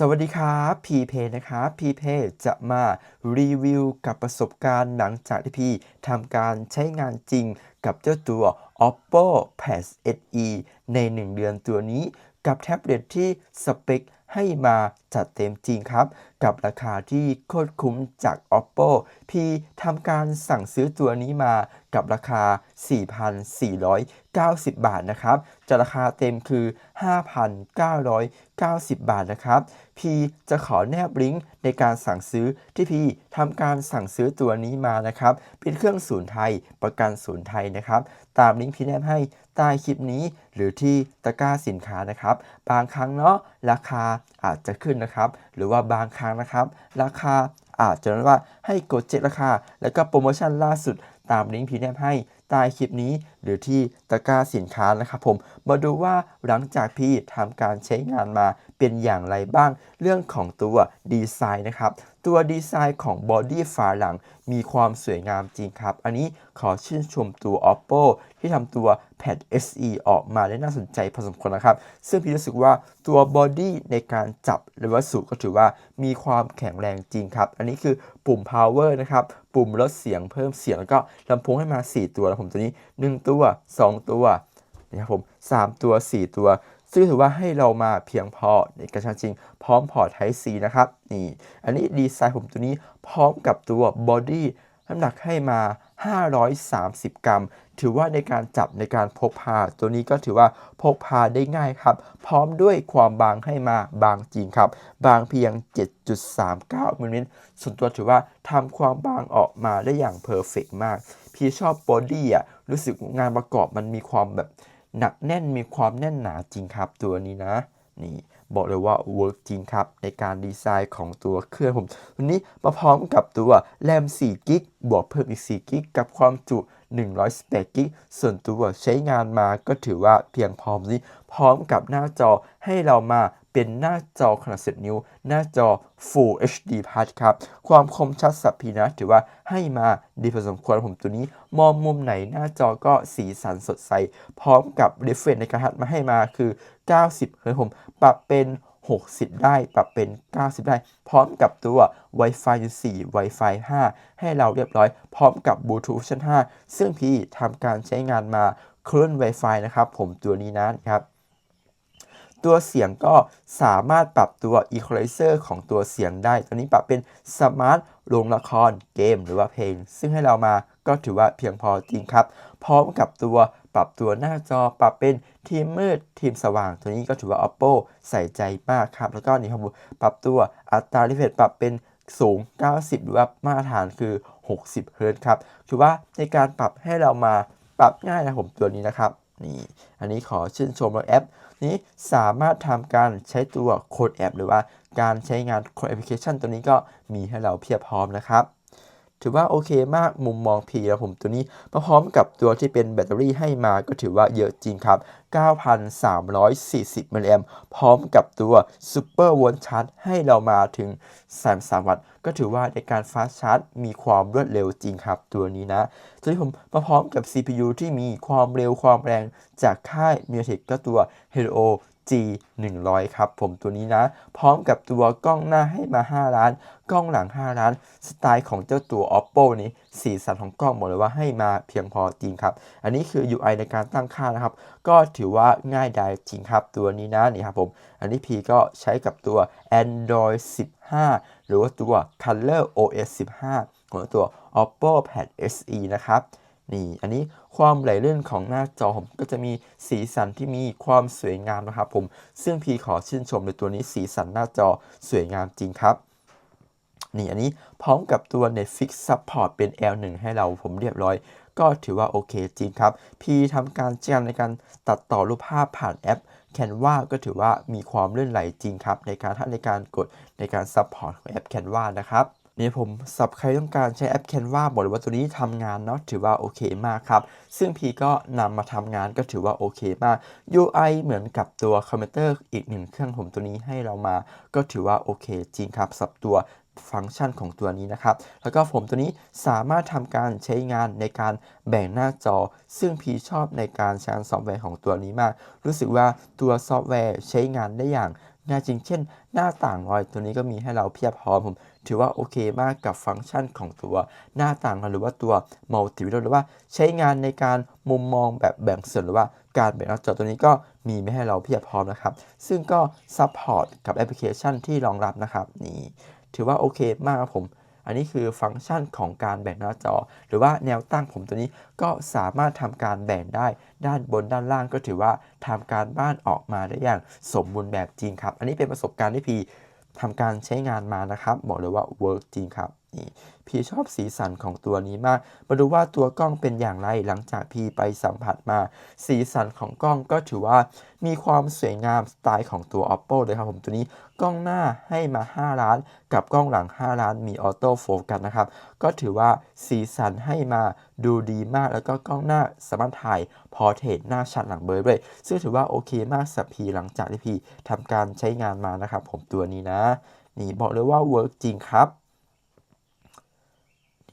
สวัสดีครับพีเพนะครับพีเพจะมารีวิวกับประสบการณ์หลังจากที่พี่ทำการใช้งานจริงกับเจ้าตัว Oppo Pad SE ใน 1 เดือนตัวนี้ กับแท็บเล็ตที่สเปคให้มาจัดเต็มจริงครับ กับราคาที่โคตรคุ้มจาก Oppo พี่ทำการสั่งซื้อตัวนี้มากับราคา 4,490 บาทนะครับจะราคาเต็มคือ 5,990 บาทนะครับ พี่จะขอแนบลิงก์ในการสั่งซื้อที่พี่ทำการสั่งซื้อตัวนี้มานะครับ เป็นเครื่องศูนย์ไทยประกันศูนย์ไทยนะครับ ตามลิงก์พี่แนบให้ใต้คลิปนี้หรือที่ตะกร้าสินค้านะครับ บางครั้งเนาะราคาอาจจะขึ้นนะครับ หรือว่าบางครั้งนะครับ ราคาอาจจะนั้นว่าให้กดเจ็ดราคา แล้วก็โปรโมชั่นล่าสุดตามลิงก์พี่แนบให้ใต้คลิปนี้ หรือที่ตะกร้าสินค้านะครับผม มาดูว่าหลังจากพี่ทำการใช้งานมาเป็นอย่างไรบ้าง เรื่องของตัวดีไซน์นะครับ ตัวดีไซน์ของบอดี้ฝาหลังมีความสวยงามจริงครับ อันนี้ขอชื่นชมตัว Oppo ที่ทำตัว Pad SE ออกมาได้น่าสนใจพอสมควรนะครับ ซึ่งพี่รู้สึกว่าตัวบอดี้ในการจับหรือว่าสูก็ถือว่ามีความแข็งแรงจริงครับ อันนี้คือปุ่ม power นะครับ ปุ่มลดเสียงเพิ่มเสียงแล้วก็ลำโพงให้มา 4 ตัวแล้วผมตัวนี้ 1 ตัว2 ตัวนะครับผม3ตัว 4 ตัว ซึ่งถือว่าให้เรามาเพียงพอในการใช้จริง พร้อมพอร์ต Type C นะครับนี่อันนี้ดีไซน์ผมตัวนี้พร้อมกับตัวบอดี้น้ำหนักให้มา 530 กรัม ถือว่าในการจับในการพกพา ตัวนี้ก็ถือว่าพกพาได้ง่ายครับ พร้อมด้วยความบางให้มาบางจริงครับ บางเพียง 7.39มิลลิเมตรส่วนตัวถือว่าทำความบางออกมาได้อย่างเพอร์เฟกมาก พี่ชอบบอดี้อะ รู้สึกงานประกอบมันมีความแบบหนักแน่นมีความแน่นหนาจริงครับตัวนี้นะนี่บอกเลยว่าเวิร์กจริงครับในการดีไซน์ของตัวเครื่องผมวันนี้มาพร้อมกับตัวแรม4กิกบวกเพิ่มอีก4กิกกับความจุ118กิกส่วนตัวใช้งานมาก็ถือว่าเพียงพร้อมนี้พร้อมกับหน้าจอให้เรามา เป็นหน้าจอขนาด 10 นิ้ว หน้าจอ Full HD Plus ครับ ความคมชัดสับพีนะถือว่าให้มาดีพอสมควรผมตัวนี้ มองมุมไหนหน้าจอก็สีสันสดใส พร้อมกับ refresh ในการหัดมาให้มาคือ 90เฮ้ยผมปรับเป็น60 ได้ปรับเป็น 90 ได้ พร้อมกับตัว Wi-Fi 4 Wi-Fi 5 ให้เราเรียบร้อย พร้อมกับ Bluetooth ชั้น 5 ซึ่งพี่ทำการใช้งานมาคลื่น Wi-Fi นะครับ ผมตัวนี้นะครับ ตัวเสียงก็สามารถปรับตัว Equalizer ของตัวเสียงได้ตัวนี้ปรับเป็นสมาร์ทโรงละครเกมหรือว่าเพลง ซึ่งให้เรามาก็ถือว่าเพียงพอจริงครับ พร้อมกับตัวปรับตัวหน้าจอปรับเป็นทีมมืดทีมสว่าง ตัวนี้ก็ถือว่า Oppo ใส่ใจมากครับ แล้วก็นี่ครับปรับตัวอัตรารีเฟรชปรับเป็นสูง 90 หรือว่ามาตรฐานคือ 60เฮิรตซ์ครับ ถือว่าในการปรับให้เรามาปรับง่ายนะผมตัวนี้นะครับ นี่ อันนี้ขอชื่นชมแอป นี้สามารถทำการใช้ตัวโค้ดแอปหรือว่าการใช้งานโค้ดแอปพลิเคชันตัวนี้ก็มีให้เราเพียบพร้อมนะครับ ถือว่าโอเคมากมุมมองพีแล้วผมตัวนี้มาพร้อมกับตัวที่เป็นแบตเตอรี่ให้มาก็ถือว่าเยอะจริงครับ 9,340 มิลลิแอมพร้อมกับตัวซูเปอร์วอลชาร์จให้เรามาถึง 33 วัตต์ ก็ถือว่าในการฟาสชาร์จมีความรวดเร็วจริงครับ ตัวนี้นะตัวที่ผมมาพร้อมกับ CPU ที่มีความเร็วความแรงจากค่าย MediaTek ก็ตัว Helio G 100 ครับผมตัวนี้นะ พร้อมกับตัวกล้องหน้าให้มา 5 ล้าน กล้องหลัง 5 ล้าน สไตล์ของเจ้าตัว Oppo นี้สีสันของกล้องบอกเลยว่าให้มาเพียงพอจริงครับ อันนี้คือ UI ในการตั้งค่านะครับ ก็ถือว่าง่ายดายจริงครับตัวนี้นะนี่ครับผม อันนี้พีก็ใช้กับตัว Android 15 หรือว่าตัว Color OS 15 ของตัว Oppo Pad SE นะครับ นี่ อันนี้ความไหลเลื่นของหน้าจอผมก็จะมีสีสันที่มีความสวยงามนะครับผม ซึ่งพีขอชื่นชมในตัวนี้สีสันหน้าจอสวยงามจริงครับนี่อันนี้พร้อมกับตัว Netflix Support เป็น L1 ให้เราผมเรียบร้อย ก็ถือว่าโอเคจริงครับ พีทำการแจ้งในการตัดต่อรูปภาพผ่านแอป Canva ก็ถือว่ามีความลื่นไหลจริงครับ ในการถ้าในการกดในการ Support ของแอป Canva นะครับ นี่ผมสับใครต้องการใช้แอป Canva บอกเลยว่าตัวนี้ทำงานเนาะถือว่าโอเคมากครับ ซึ่งพีก็นำมาทำงานก็ถือว่าโอเคมาก UI เหมือนกับตัวคอมพิวเตอร์อีกหนึ่งเครื่องผมตัวนี้ให้เรามา ก็ถือว่าโอเคจริงครับสับตัวฟังก์ชันของตัวนี้นะครับ แล้วก็ผมตัวนี้สามารถทำการใช้งานในการแบ่งหน้าจอ ซึ่งพีชอบในการใช้ซอฟต์แวร์ของตัวนี้มาก รู้สึกว่าตัวซอฟต์แวร์ใช้งานได้อย่างหน้าจริง เช่น หน้าต่างรอยตัวนี้ก็มีให้เราเพียบพร้อมผม ถือว่าโอเคมากกับฟังก์ชันของตัวหน้าต่างหรือว่าตัว multi window หรือว่าใช้งานในการมุมมองแบบแบ่งส่วนหรือว่าการแบ่งหน้าจอตัวนี้ก็มีไม่ให้เราเพียบพร้อมนะครับ ซึ่งก็ซัพพอร์ตกับแอปพลิเคชันที่รองรับนะครับนี่ถือว่าโอเคมากครับผมอันนี้คือฟังก์ชันของการแบ่งหน้าจอ หรือว่าแนวตั้งผมตัวนี้ก็สามารถทำการแบ่งได้ด้านบนด้านล่างก็ถือว่าทำการบ้านออกมาได้อย่างสมบูรณ์แบบจริงครับ อันนี้เป็นประสบการณ์ที่พี ทำการใช้งานมานะครับ บอกเลยว่าเวิร์กจริงครับ นี่พี่ชอบสีสันของตัวนี้มาก มาดูว่าตัวกล้องเป็นอย่างไรหลังจากพี่ไปสัมผัสมา สีสันของกล้องก็ถือว่ามีความสวยงามสไตล์ของตัว oppo เลยครับผมตัวนี้กล้องหน้าให้มา 5 ล้าน กับกล้องหลัง 5 ล้านมีออโต้โฟกัสนะครับ ก็ถือว่าสีสันให้มาดูดีมาก แล้วก็กล้องหน้าสามารถถ่ายพอเทรตหน้าชัดหลังเบอร์ด้วย ซึ่งถือว่าโอเคมากสับพีหลังจากที่พี่ทำการใช้งานมานะครับผมตัวนี้นะ นี่บอกเลยว่าเวิร์กจริงครับ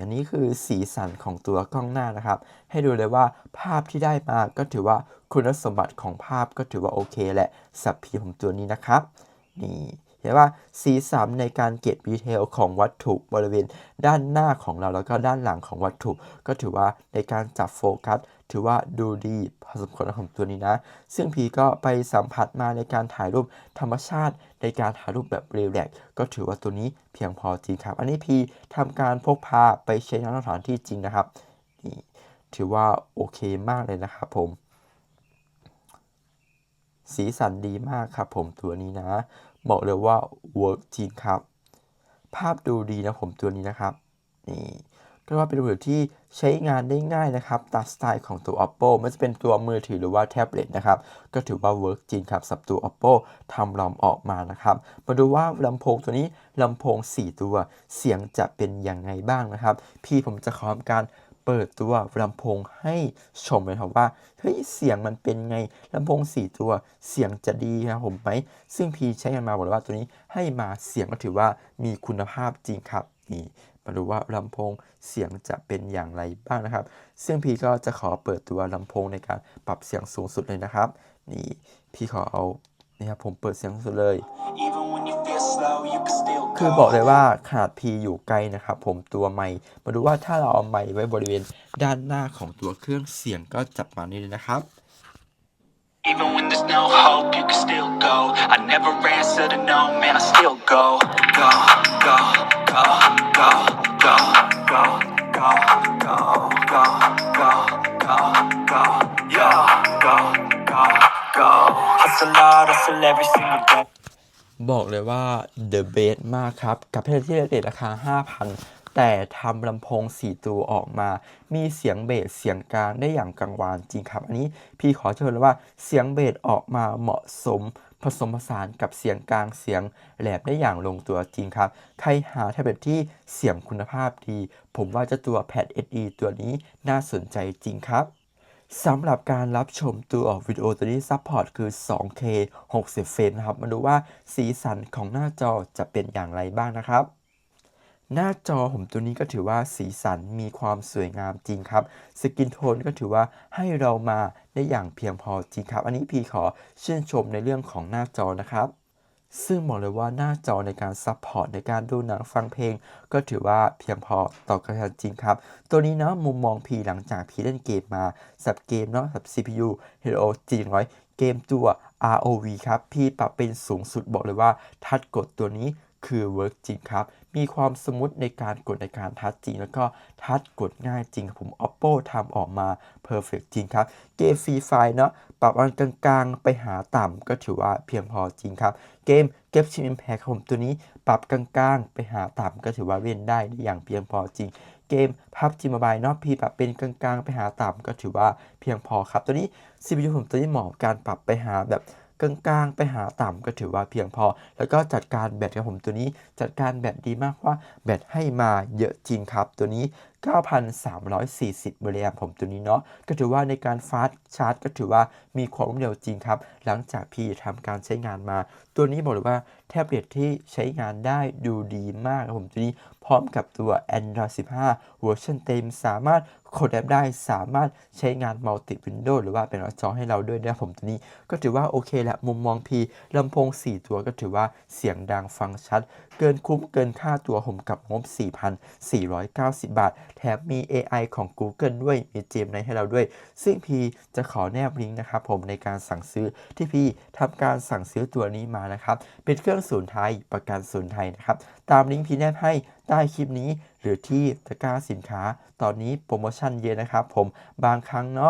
อันนี้คือสีสันของตัวกล้องหน้านะครับ ให้ดูเลยว่าภาพที่ได้มาก็ถือว่าคุณสมบัติของภาพก็ถือว่าโอเคแหละสับพีของตัวนี้นะครับ นี่เห็นว่าสีสันในการเก็บดีเทลของวัตถุบริเวณด้านหน้าของเราแล้วก็ด้านหลังของวัตถุ ก็ถือว่าในการจับโฟกัส ถือว่าดูดีพอสมควรของตัวนี้นะ ซึ่งพีก็ไปสัมผัสมาในการถ่ายรูปธรรมชาติ ในการถ่ายรูปแบบเรียลแลกก็ถือว่าตัวนี้เพียงพอจริงครับ อันนี้พีทำการพกพาไปใช้ในสถานที่จริงนะครับนี่ถือว่าโอเคมากเลยนะครับผม สีสันดีมากครับผมตัวนี้นะ บอกเลยว่าเวิร์กจริงครับ ภาพดูดีนะผมตัวนี้นะครับนี่ ก็ว่าเป็นระบบที่ใช้งานได้ง่ายนะครับตามสไตล์ของตัว oppo ไม่ว่าจะเป็นตัวมือถือหรือว่าแท็บเล็ตนะครับ ก็ถือว่าเวิร์กจริงครับสำหรับตัว oppo ทำลอมออกมานะครับ มาดูว่าลำโพงตัวนี้ลำโพง 4 ตัว เสียงจะเป็นยังไงบ้างนะครับ พี่ผมจะขอทำการเปิดตัวลำโพงให้ชมเลยครับว่าเฮ้ยเสียงมันเป็นไงลำโพง 4 ตัวเสียงจะดีครับผมไหมซึ่งพี่ใช้กันมาบอกเลยว่าตัวนี้ให้มาเสียงก็ถือว่ามีคุณภาพจริงครับนี่ มาดูว่าลำโพงเสียงจะเป็นอย่างไรบ้างนะครับ ซึ่งพี่ก็จะขอเปิดตัวลำโพงในการปรับเสียงสูงสุดเลยนะครับ นี่พี่ขอเอานี่ครับผมเปิดเสียงสูงสุดเลย Even when you feel slow, you can still คือ go. บอกเลยว่าขนาด P อยู่ไกลนะครับ ผมตัวไมค์มาดูว่าถ้าเราเอาไมค์ไว้บริเวณด้านหน้าของตัวเครื่องเสียงก็จับมานี่เลยนะครับ Even when there's no hope, you can still go. I never answer to no, man, I still go. Go, go, go, go, The Best มากครับ กับเพลที่เรทราคา 5,000 แต่ทำลำโพง 4 ตัวออกมา มีเสียงเบสเสียงกลางได้อย่างกังวานจริงครับ อันนี้พี่ขอเชิญเลยว่าเสียงเบสออกมาเหมาะสมผสมผสานกับเสียงกลางเสียงแหลมได้อย่างลงตัวจริงครับ ใครหาแท็บเล็ตที่เสียงคุณภาพดี ผมว่าจะตัว Pad SE ตัวนี้น่าสนใจจริงครับ สำหรับการรับชมตัววิดีโอตัวนี้ซัพพอร์ตคือ 2K 60 เฟรมนะครับ มาดูว่าสีสันของหน้าจอจะเป็นอย่างไรบ้างนะครับ หน้าจอผมตัวนี้ก็ถือว่าสีสันมีความสวยงามจริงครับ สกินโทนก็ถือว่าให้เรามาได้อย่างเพียงพอจริงครับ อันนี้พี่ขอชื่นชมในเรื่องของหน้าจอนะครับ ซึ่งบอกเลยว่าหน้าจอในการซัพพอร์ตในการดูหนังฟังเพลง ก็ถือว่าเพียงพอต่อการใช้งานจริงครับ ตัวนี้เนาะมุมมองพีหลังจากพีเล่นเกมมาสับเกมเนาะสับ CPU Hello G100 เกมตัว ROV ครับ พี่ปรับเป็นสูงสุดบอกเลยว่า ทัดกดตัวนี้ คือเวิร์กจริงครับ มีความสมูทในการกดในการทัดจริง แล้วก็ทัดกดง่ายจริงครับผม Oppo ทำออกมาเพอร์เฟกจริงครับ เกมฟรีไฟเนาะปรับอันกลางๆ ไปหาต่ำก็ถือว่าเพียงพอจริงครับ เกมเก็บชิม Impact คผมตัวนี้ปรับกลางๆ ไปหาต่ำก็ถือว่าเล่นได้อย่างเพียงพอจริงเกมพับจีมบายเนาะพีปรับเป็นกลางๆ ไปหาต่ำก็ถือว่าเพียงพอครับ ตัวนี้ CPU ผมตัวนี้เหมาะกับการปรับไปหาแบบ กลางๆ ไปหาต่ำก็ถือว่าเพียงพอ แล้วก็จัดการแบตครับผมตัวนี้จัดการแบตดีมากเพราะว่าแบตให้มาเยอะจริงครับ ตัวนี้ 9,340มิลลิแอมผมตัวนี้เนาะก็ถือว่าในการฟาสชาร์จก็ถือว่ามีความรวดเร็วจริงครับ หลังจากพี่ทำการใช้งานมา ตัวนี้บอกเลยว่าแท็บเล็ตที่ใช้งานได้ดูดีมากครับผมตัวนี้พร้อมกับตัว Android 15 เวอร์ชันเต็มสามารถโคดแอปได้สามารถใช้งานมัลติวินโดว์หรือว่าเป็นจอให้เราด้วยนะผมตัวนี้ ก็ถือว่าโอเคแหละมุมมองพีลำโพง 4 ตัวก็ถือว่าเสียงดังฟังชัด เกินคุ้มเกินค่าตัวผมกับงบ 4,490 บาทแถมมี AI ของ Google ด้วย มีเจมในให้เราด้วย ซึ่งพีจะขอแนบลิงก์นะครับผมในการสั่งซื้อที่พีทำการสั่งซื้อตัวนี้มานะครับ เป็นเครื่องศูนย์ไทยประกันศูนย์ไทยนะครับ ตามลิงก์พีแนบให้ใต้คลิปนี้ หรือที่ตะกร้าสินค้า ตอนนี้โปรโมชั่นเยอะนะครับผมบางครั้งเนาะ